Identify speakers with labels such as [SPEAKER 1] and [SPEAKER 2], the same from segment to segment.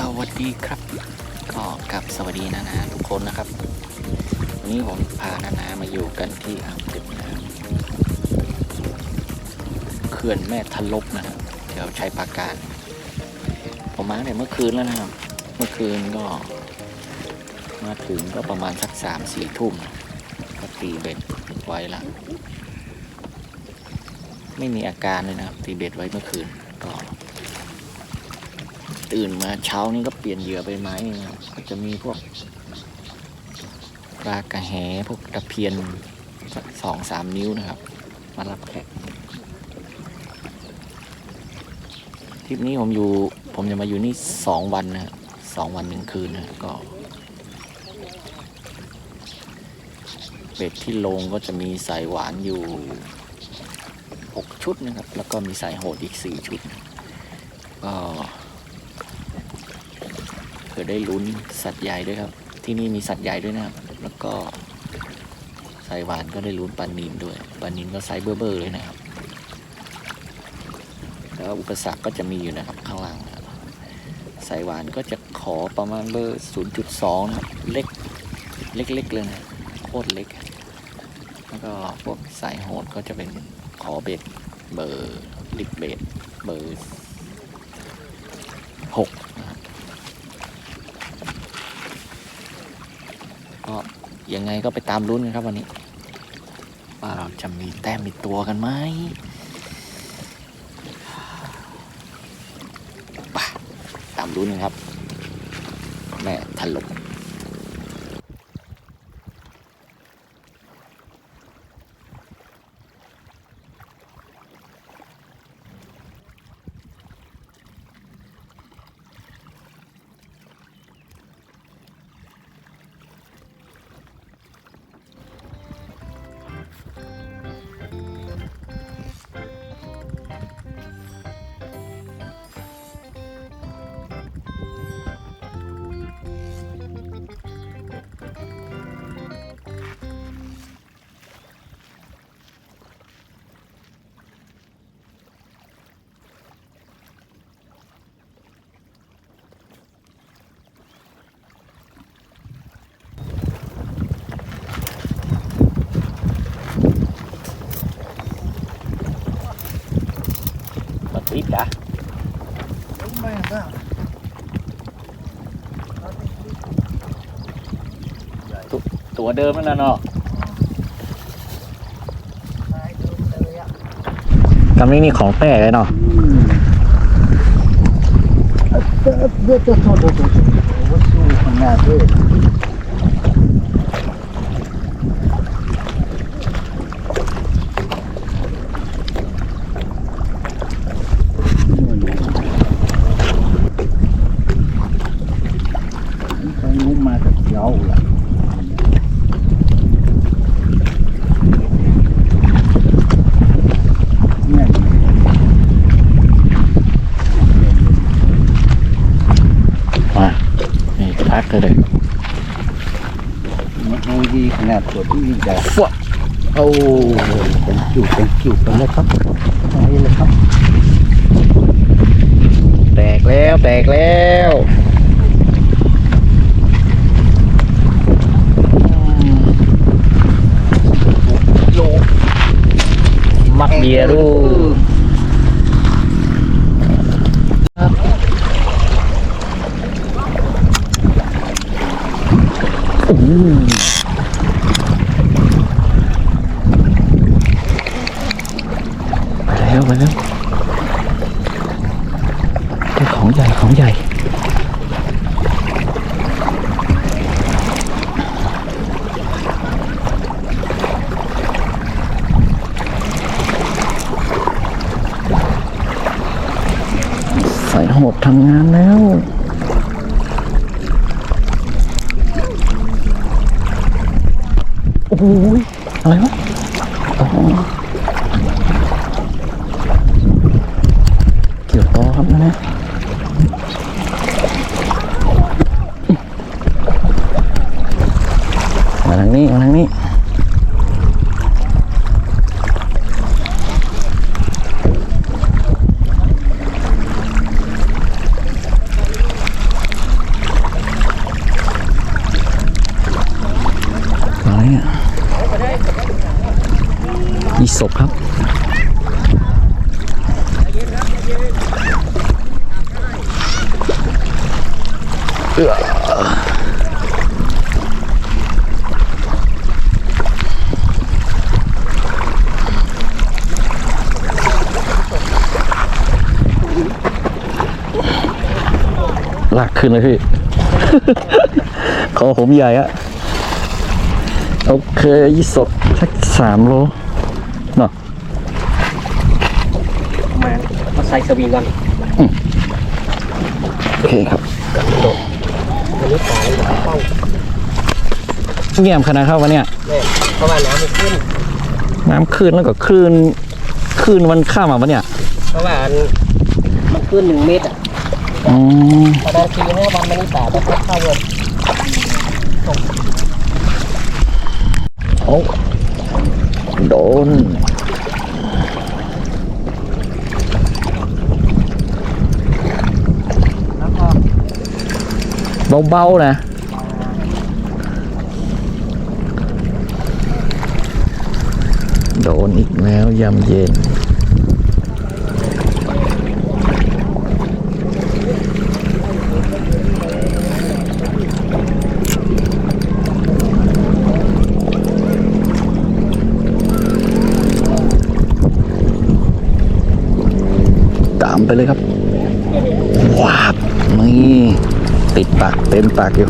[SPEAKER 1] สวัสดีครับ ก็กับสวัสดีนานาทุกคนนะครับวันนี้ผมพานานามาอยู่กันที่อ่างเก็บน้ำเขื่อนแม่ทะลบนะครับเดี๋ยวใช้ปราการ ผมมาแต่เมื่อคืนแล้วนะครับ เมื่อคืนก็ มาถึงก็ประมาณสักสามสี่ทุ่มก็ตีเบ็ดไว้ละไม่มีอาการเลยนะครับ ตีเบ็ดไว้เมื่อคืน ตื่นมาเช้านี้ก็เปลี่ยนเหยื่อใบไม้นี่ครับก็จะมีพวกปลากระแหพวกตะเพียนสักสองสามนิ้วนะครับ มารับแขกทริปนี้ผมอยู่ผมจะมาอยู่นี่สองวันนะสองวันหนึ่งคืนนะก็เบ็ดที่ลงก็จะมีสายหวานอยู่หกชุดนะครับ แล้วก็มีสายโหดอีกสี่ชุดก็ ผื่อได้ลุ้นสัตว์ใหญ่ด้วยครับ ที่นี่มีสัตว์ใหญ่ด้วยนะครับ แล้วก็ไซหวานก็ได้ลุ้นปลานินด้วยปลานินก็ไซเบอร์เบอร์เลยนะครับ แล้วอุปสรรคก็จะมีอยู่นะครับข้างล่างสายหวานก็จะขอประมาณเบอร์ 0.2 นะครับ เล็ก เล็กๆเลยนะ โคตรเล็ก แล้วก็พวกสายโหดก็จะเป็นขอเบ็ดเบอร์ลิบเบ็ดเบอร์หก ยังไงก็ไปตามลุ้นกันครับวันนี้ ว่าเราจะมีแต้มมีตัวกันไหมไปตามลุ้นกันครับ แม่ถล่ม มาติดกะ
[SPEAKER 2] ไม่ก็
[SPEAKER 1] ตัวเดิมนั่นนะเนาะ
[SPEAKER 2] ตายดูเลยอะ
[SPEAKER 1] กำนี้นี่ของแป้เลยเนาะ
[SPEAKER 2] เดี๋ยวเดี๋ยวเดี๋ยวเดี๋ยวเดี๋ยวว่าสู้ขนาดนี้ไปงูมากับเจ้าล่ะเนี่ย
[SPEAKER 1] มานี่พักเลยเลย
[SPEAKER 2] มันงูดี ขนาดตัวที่ใหญ่
[SPEAKER 1] ฟวโอ้
[SPEAKER 2] เป็นจุกเป็นจุกกันเลยครับเอาไปเลยครับ
[SPEAKER 1] แตกแล้วแตกแล้วโลมักเบียร์ดูโอ้โหไปแล้วไปแล้ว ได้ของใหญ่ของใหญ่ ใส่โหดทำงานแล้ว โอ้ยอะไรวะอ๋อเกี่ยวต่อครับนะเนี่ย มาทางนี้มาทางนี้ ศกครับ เอื้อลากขึ้นเลยพี่คอผมใหญ่อะโอเคยี่สดสักสามโล
[SPEAKER 3] ใส่สวิงก่อน
[SPEAKER 1] โอเคครับ
[SPEAKER 3] วันนี้ปลาเลยเป้า
[SPEAKER 1] เงียบขนาดเข้าวันเนี้ย
[SPEAKER 3] แม่เพราะว่าน้ำมันขึ้น
[SPEAKER 1] น้ำคลื่นแล้วก็คลื่นคลื่นมันข้ามมาวันเนี้ย
[SPEAKER 3] เพราะว่าอันมันขึ้นหนึ่งเมตรอะ
[SPEAKER 1] อืม
[SPEAKER 3] ประมาณสี่ห้าวันมันนี่ป่าจะเข้าเลย
[SPEAKER 1] โอ้โดน
[SPEAKER 3] แล้วก็
[SPEAKER 1] เบาๆนะโดนอีกแล้วยำเย็นตามไปเลยครับว้าบนี่ ตากเต็นตากอยู่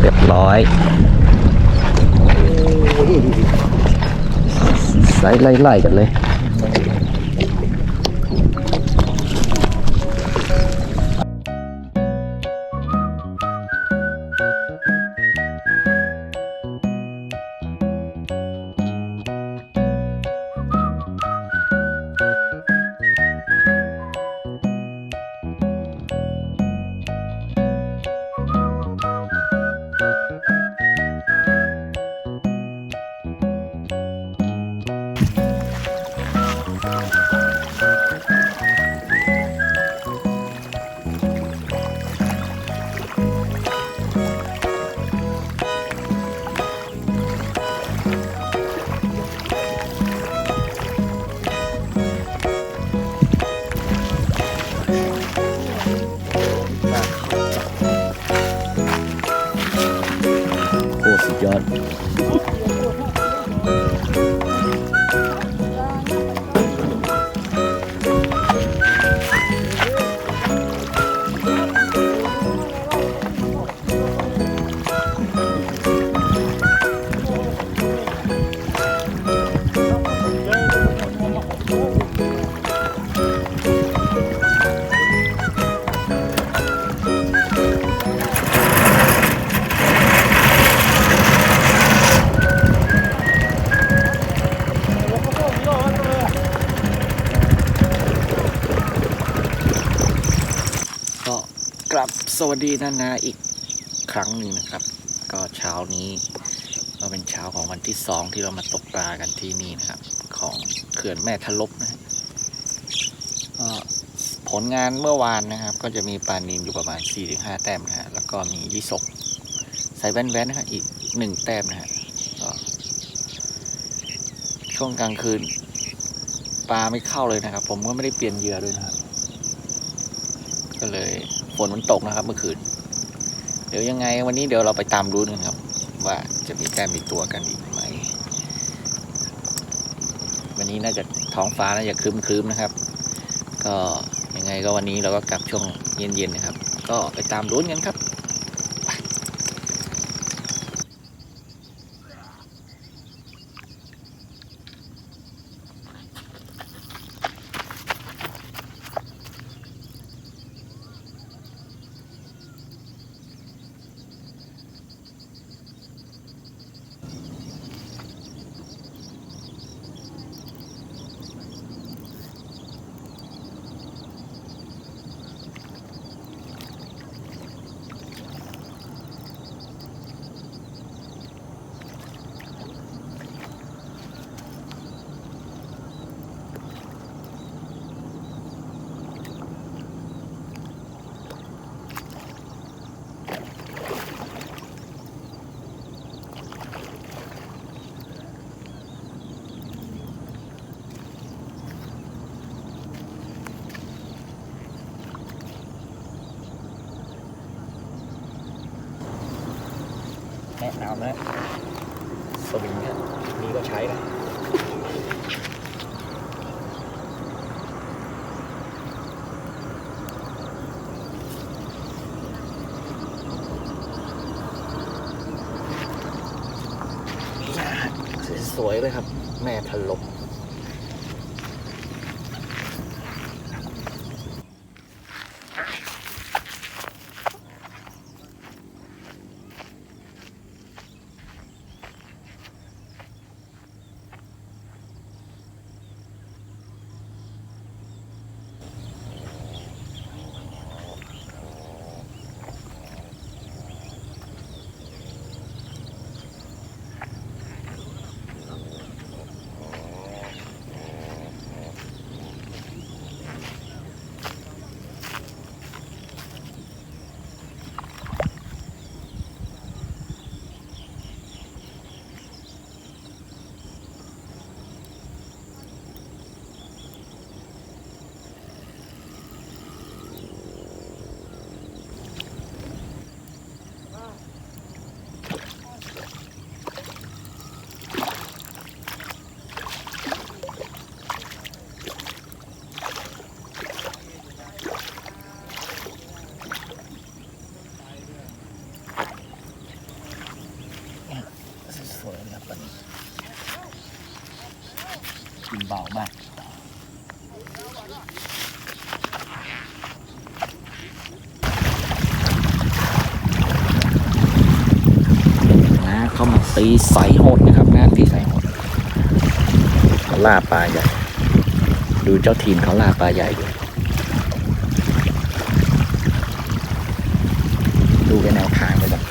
[SPEAKER 1] เรียบร้อยใส่ไล่ๆกันเลย สวัสดีนานาอีกครั้งหนึ่งนะครับ ก็เช้านี้ก็เป็นเช้าของวันที่สองที่เรามาตกปลากันที่นี่นะครับ ของเขื่อนแม่ทะลบนะก็ผลงานเมื่อวานนะครับ ก็จะมีปลานินอยู่ประมาณ 4-5 แต้มนะฮะแล้วก็มียี่สกใส่แว่นๆนะฮะอีกหนึ่งแต้มนะฮะก็ช่วงกลางคืนปลาไม่เข้าเลยนะครับ ผมก็ไม่ได้เปลี่ยนเหยื่อด้วยนะครับ ก็เลย นมันตกนะครับ เมื่อคืน เดี๋ยวยังไงวันนี้เดี๋ยวเราไปตามรู้กันครับ ว่าจะมีแต้มมีตัวกันอีกไหม วันนี้น่าจะท้องฟ้าน่าจะครึ้มๆนะครับ ก็ยังไงก็วันนี้เราก็กลับช่วงเย็นๆนะครับ ก็ไปตามรุ้นกันครับ น้ำแล้วสวิงเนี่ยมีก็ใช้นะสวยเลยครับ แม่ถลบ สวยๆเลยครับตอนนี้กินเบามาก นะเข้ามา ตีใส่โหดนะครับนะตีใส่โหดเขาล่าปลาใหญ่ดูเจ้าทีมเขาล่าปลาใหญ่ด้วยดูไปแนวทางไปแบบ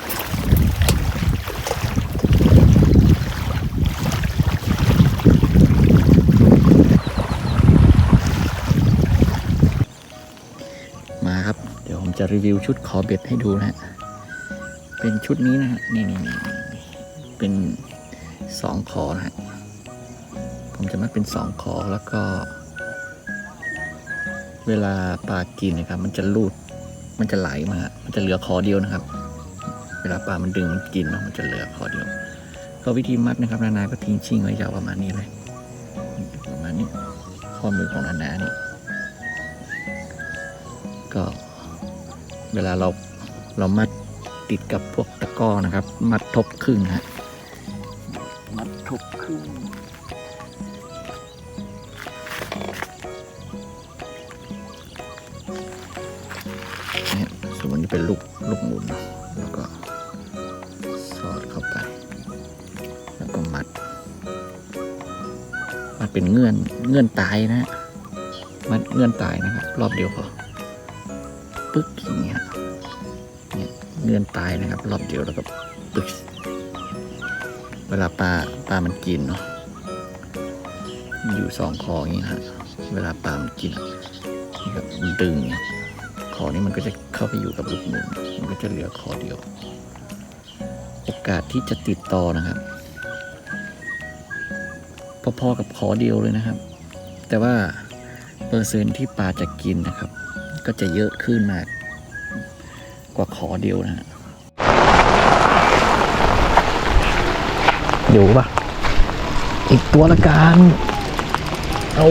[SPEAKER 1] มาครับ เดี๋ยวผมจะรีวิวชุดขอเบ็ดให้ดูนะฮะเป็นชุดนี้นะฮะนี่นี่นี่ เป็นสองคอนะฮะผมจะมัดเป็นสองคอแล้วก็ เวลาปลากินนะครับ มันจะลูดมันจะไหลมา มันจะเหลือคอเดียวนะครับ เวลาปลามันดึงมันกินมันจะเหลือคอเดียว ก็วิธีมัดนะครับ นานาก็ทิ้งชิ่งไว้ยาวประมาณนี้เลยประมาณนี้ข้อมือของนานานี่ก็เวลาเราเรามัดติดกับพวกตะก้อนะครับ มัดทบครึ่งฮะ มัดทบครึ่งเนี่ส่วนมันจะเป็นลูกลูกหมุนเนอะแล้วก็สอดเข้าไป แล้วก็มัด มันเป็นเงื่อนเงื่อนตายนะฮะมัดเงื่อนตายนะครับรอบเดียวพอปึ๊กอย่างเงี้ยเงื่อนตายนะครับ รอบเดียวแล้วก็ปึ๊ก เวลาปลาปลามันกินเนาะมันอยู่สองคออย่างนี้ฮะเวลาปลามันกินนี่ครับมันดึงเนี่ยคอนี้มันก็จะเข้าไปอยู่กับลูกหมุนมันก็จะเหลือคอเดียว โอกาสที่จะติดต่อนะครับพอๆกับคอเดียวเลยนะครับ แต่ว่าเปอร์เซ็นที่ปลาจะกินนะครับ ก็จะเยอะขึ้นมากกว่าขอเดียวนะฮะ อยู่ปะอีกตัวละกันเอา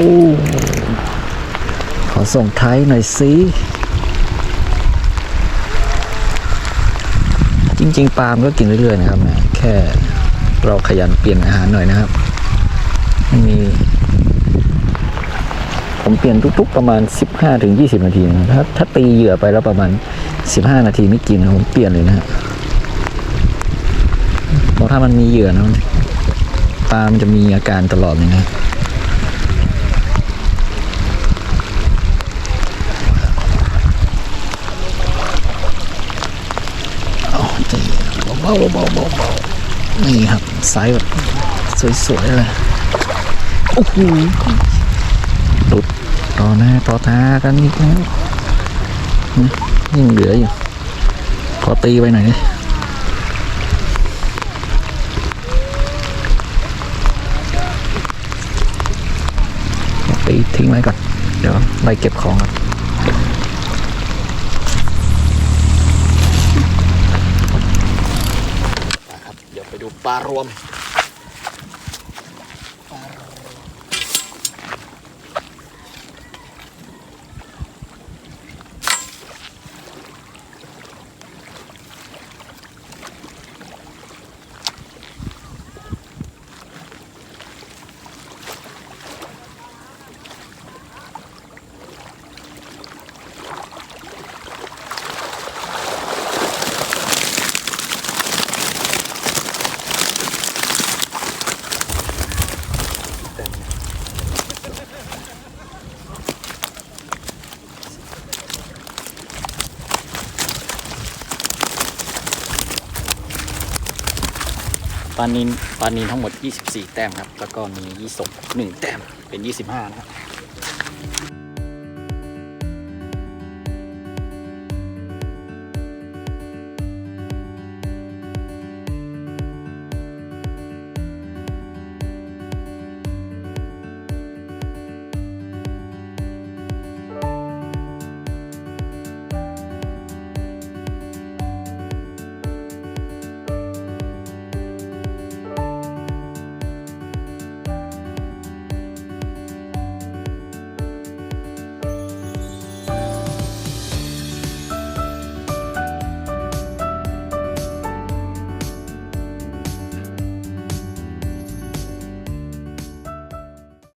[SPEAKER 1] ขอส่งท้ายหน่อยสิจริง ๆปลามนก็กินเรื่อยๆนะครับนะแค่เราขยันเปลี่ยนอาหารหน่อยนะครับไม่มี ผมเปลี่ยนทุก ๆ ประมาณ 15-20 นาทีนะครับถ้าถ้าตีเหยื่อไปแล้วประมาณ 15 นาทีไม่กินนะผมเปลี่ยนเลยนะฮะเพราะถ้ามันมีเหยื่อนะมัน ปลามันจะมีอาการตลอดเลยนะเอาใจเย็นเบาเบาเบานี่ครับไซส์แบบสวยๆเลย โอ้โหหลุดต่อหน้าต่อตากันอีกแล้วยังเหลืออยู่ ขอตีไปหน่อยดิ ตีทิ้งไว้ก่อน เดี๋ยวไปเก็บของครับครับยวไปดูปลารวม ปลานินปลานินทั้งหมด 24 แต้มครับ แล้วก็มียี่สก1แต้มเป็น 25 นะครับ